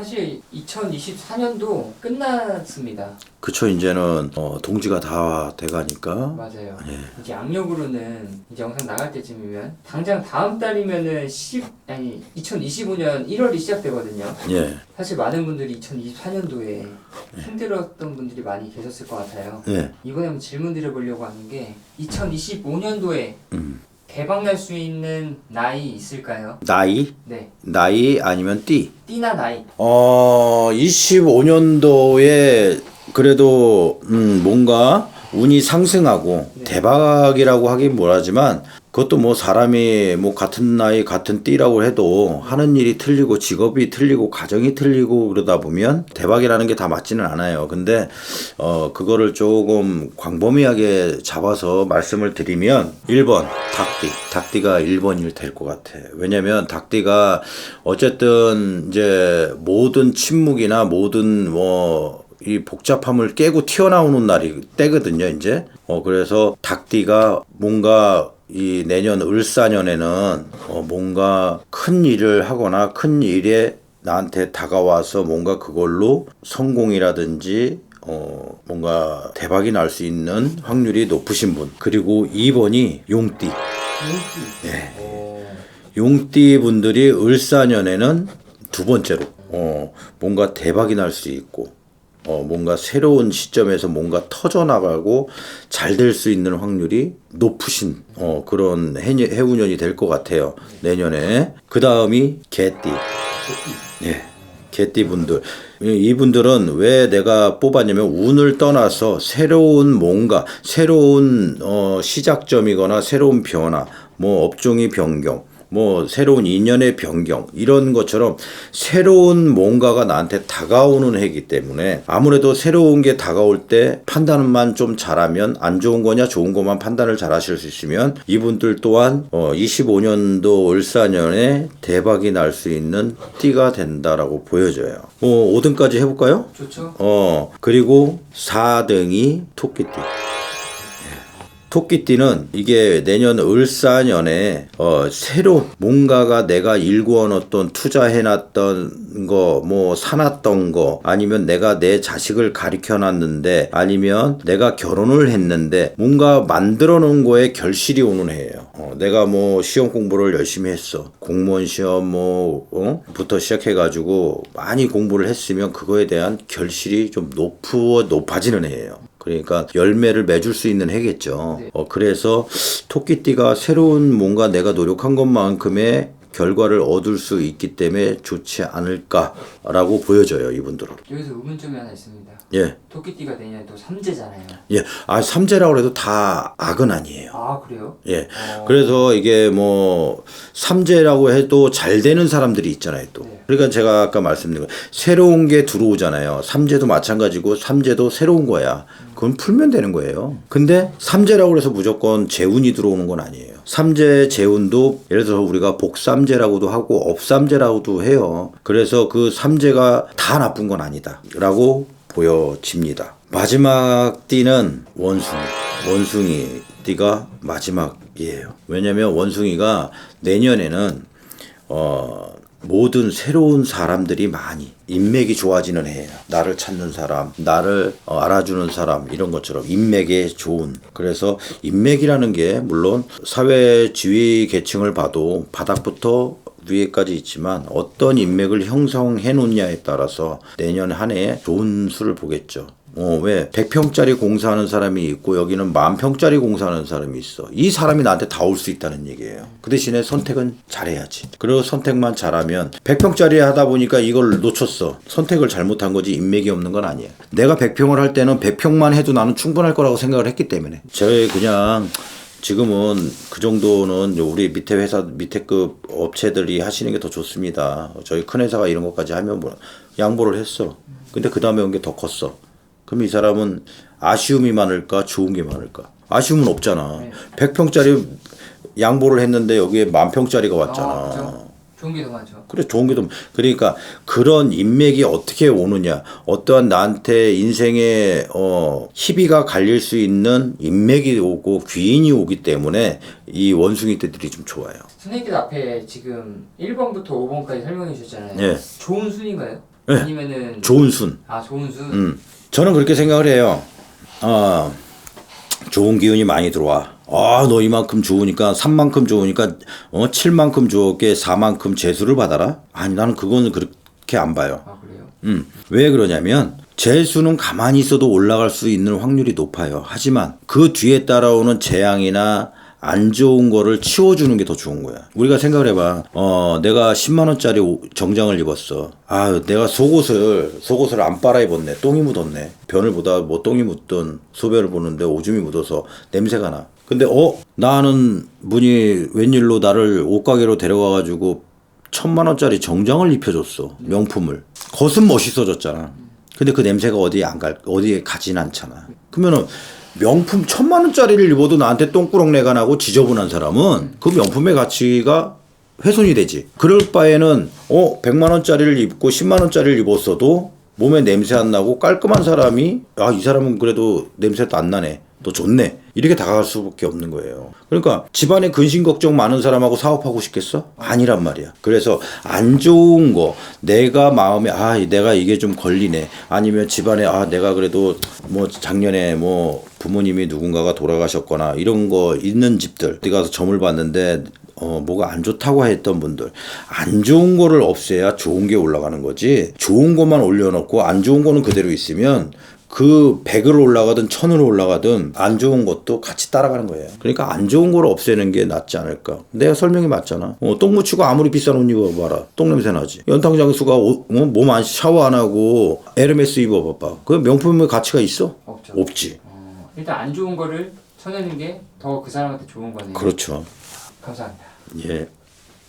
사실 2024년도 끝났습니다. 그쵸 이제는 어, 동지가 다 돼가니까 맞아요. 예. 이제 악력으로는 이제 영상 나갈 때쯤이면 당장 다음 달이면은 10 아니 2025년 1월이 시작되거든요. 예. 사실 많은 분들이 2024년도에 힘들었던 분들이 많이 계셨을 것 같아요. 예. 이번에 한번 질문 드려보려고 하는 게 2025년도에 음. 대박 날수 있는 나이 있을까요? 나이 네, 나이 아니면 띠. 띠나 나이. 어 25년도에 그래도 음 뭔가 운이 상승하고 네. 대박이라고 하긴 뭐라지만 그것도 뭐 사람이 뭐 같은 나이 같은 띠라고 해도 하는 일이 틀리고 직업이 틀리고 가정이 틀리고 그러다 보면 대박이라는 게 다 맞지는 않아요. 근데 어 그거를 조금 광범위하게 잡아서 말씀을 드리면 1번 닭띠. 닭띠가 1번일 될 것 같아. 왜냐면 닭띠가 어쨌든 이제 모든 침묵이나 모든 뭐이 복잡함을 깨고 튀어나오는 날이 때거든요, 이제. 어, 그래서 닭띠가 뭔가 이 내년 을사년에는 어, 뭔가 큰 일을 하거나 큰 일에 나한테 다가와서 뭔가 그걸로 성공이라든지 어, 뭔가 대박이 날 수 있는 확률이 높으신 분. 그리고 2번이 용띠. 용띠. 예. 오, 용띠 분들이 을사년에는 두 번째로 어, 뭔가 대박이 날 수 있고 어, 뭔가 새로운 시점에서 뭔가 터져 나가고 잘 될 수 있는 확률이 높으신 어, 그런 해, 해운년이 될 것 같아요 내년에 그 다음이 개띠 예. 개띠 분들 이분들은 왜 내가 뽑았냐면 운을 떠나서 새로운 뭔가 새로운 어, 시작점이거나 새로운 변화 뭐 업종이 변경 뭐 새로운 인연의 변경 이런 것처럼 새로운 뭔가가 나한테 다가오는 해이기 때문에 아무래도 새로운 게 다가올 때 판단만 좀 잘하면 안 좋은 거냐 좋은 것만 판단을 잘 하실 수 있으면 이분들 또한 어 25년도 을사년에 대박이 날 수 있는 띠가 된다라고 보여져요. 어 5등까지 해볼까요? 좋죠. 어 그리고 4등이 토끼띠. 토끼띠는 이게 내년 을사년에 어 새로 뭔가가 내가 일구어놨던 투자해놨던 거 뭐 사놨던 거 아니면 내가 내 자식을 가르쳐놨는데 아니면 내가 결혼을 했는데 뭔가 만들어놓은 거에 결실이 오는 해예요. 어, 내가 뭐 시험 공부를 열심히 했어. 공무원 시험 뭐 어? 부터 시작해가지고 많이 공부를 했으면 그거에 대한 결실이 좀 높어 높아지는 해예요. 그러니까 열매를 맺을 수 있는 해겠죠. 네. 어, 그래서 토끼띠가 새로운 뭔가 내가 노력한 것만큼의 결과를 얻을 수 있기 때문에 좋지 않을까라고 보여져요, 이분들은. 여기서 의문점이 하나 있습니다. 예. 토끼띠가 내년 또 삼재잖아요. 예. 아, 삼재라고 해도 다 악은 아니에요. 아 그래요? 예. 어. 그래서 이게 뭐 삼재라고 해도 잘 되는 사람들이 있잖아요, 또. 네. 그러니까 제가 아까 말씀드린 거 새로운 게 들어오잖아요. 삼재도 마찬가지고 삼재도 새로운 거야. 그건 풀면 되는 거예요. 근데 삼재라고 해서 무조건 재운이 들어오는 건 아니에요. 삼재 재운도 예를 들어서 우리가 복삼 재라고도 하고 업삼재라고도 해요. 그래서 그 삼재가 다 나쁜 건 아니다라고 보여집니다. 마지막 띠는 원숭이. 원숭이 띠가 마지막이에요. 왜냐면 원숭이가 내년에는 어 모든 새로운 사람들이 많이 인맥이 좋아지는 해예요. 나를 찾는 사람, 나를 어, 알아주는 사람 이런 것처럼 인맥에 좋은. 그래서 인맥이라는 게 물론 사회 지위 계층을 봐도 바닥부터 위에까지 있지만 어떤 인맥을 형성해 놓냐에 따라서 내년 한 해에 좋은 수를 보겠죠. 어, 왜? 100평짜리 공사하는 사람이 있고 여기는 만 평짜리 공사하는 사람이 있어. 이 사람이 나한테 다 올 수 있다는 얘기예요. 그 대신에 선택은 잘해야지. 그리고 선택만 잘하면 100평짜리 하다 보니까 이걸 놓쳤어. 선택을 잘못한 거지 인맥이 없는 건 아니에요. 내가 100평을 할 때는 100평만 해도 나는 충분할 거라고 생각을 했기 때문에. 저희 그냥 지금은 그 정도는 우리 밑에 회사 밑에급 업체들이 하시는 게 더 좋습니다. 저희 큰 회사가 이런 것까지 하면 뭐 양보를 했어. 근데 그 다음에 온 게 더 컸어. 그럼 이 사람은 아쉬움이 많을까 좋은 게 많을까? 아쉬움은 없잖아. 네. 100평짜리 양보를 했는데 여기에 만 평짜리가 왔잖아. 아, 그죠? 좋은 게 더 많죠. 그래 좋은 게좀 그러니까 그런 인맥이 어떻게 오느냐 어떠한 나한테 인생에 어 희비가 갈릴 수 있는 인맥이 오고 귀인이 오기 때문에 이 원숭이 떼들이 좀 좋아요. 선생님께서 앞에 지금 1번부터 5번까지 설명해 주셨잖아요. 예. 좋은 순인가요? 아니면은 좋은 순. 아 좋은 수. 음. 저는 그렇게 생각을 해요. 어, 좋은 기운이 많이 들어와. 아, 너 이만큼 좋으니까 3만큼 좋으니까 어, 7만큼 좋게 4만큼 재수를 받아라? 아니, 나는 그거는 그렇게 안 봐요. 아 그래요? 음. 왜 그러냐면 재수는 가만히 있어도 올라갈 수 있는 확률이 높아요. 하지만 그 뒤에 따라오는 재앙이나 안 좋은 거를 치워주는 게 더 좋은 거야. 우리가 생각을 해봐. 어, 내가 10만원짜리 정장을 입었어. 아, 내가 속옷을, 속옷을 안 빨아 입었네. 똥이 묻었네. 변을 보다 뭐 똥이 묻든 소변을 보는데 오줌이 묻어서 냄새가 나. 근데, 어? 나는 분이 웬일로 나를 옷가게로 데려가가지고 천만 원짜리 정장을 입혀줬어 명품을 겉은 멋있어졌잖아 근데 그 냄새가 어디에 안 갈 어디에 가진 않잖아 그러면은 명품 천만 원짜리를 입어도 나한테 똥꾸렁 내가 나고 지저분한 사람은 그 명품의 가치가 훼손이 되지. 그럴 바에는 어 100만 원짜리를 입고 10만 원짜리를 입었어도 몸에 냄새 안 나고 깔끔한 사람이 아 이 사람은 그래도 냄새도 안 나네 너 좋네. 이렇게 다가갈 수밖에 없는 거예요. 그러니까 집안에 근심 걱정 많은 사람하고 사업하고 싶겠어? 아니란 말이야. 그래서 안 좋은 거 내가 마음에 아 내가 이게 좀 걸리네. 아니면 집안에 아 내가 그래도 뭐 작년에 뭐 부모님이 누군가가 돌아가셨거나 이런 거 있는 집들. 어디 가서 점을 봤는데 어, 뭐가 안 좋다고 했던 분들. 안 좋은 거를 없애야 좋은 게 올라가는 거지. 좋은 것만 올려놓고 안 좋은 거는 그대로 있으면 그 100으로 올라가든 1000으로 올라가든 안 좋은 것도 같이 따라가는 거예요. 그러니까 안 좋은 걸 없애는 게 낫지 않을까. 내가 설명이 맞잖아. 어, 똥 묻히고 아무리 비싼 옷 입어봐라. 똥 냄새 나지. 연탕 장수가 어, 몸안 샤워 안 하고 에르메스 입어봐봐. 그 명품의 가치가 있어? 없죠. 없지. 어, 일단 안 좋은 거를 쳐내는 게 더 그 사람한테 좋은 거네요. 그렇죠. 감사합니다. 예.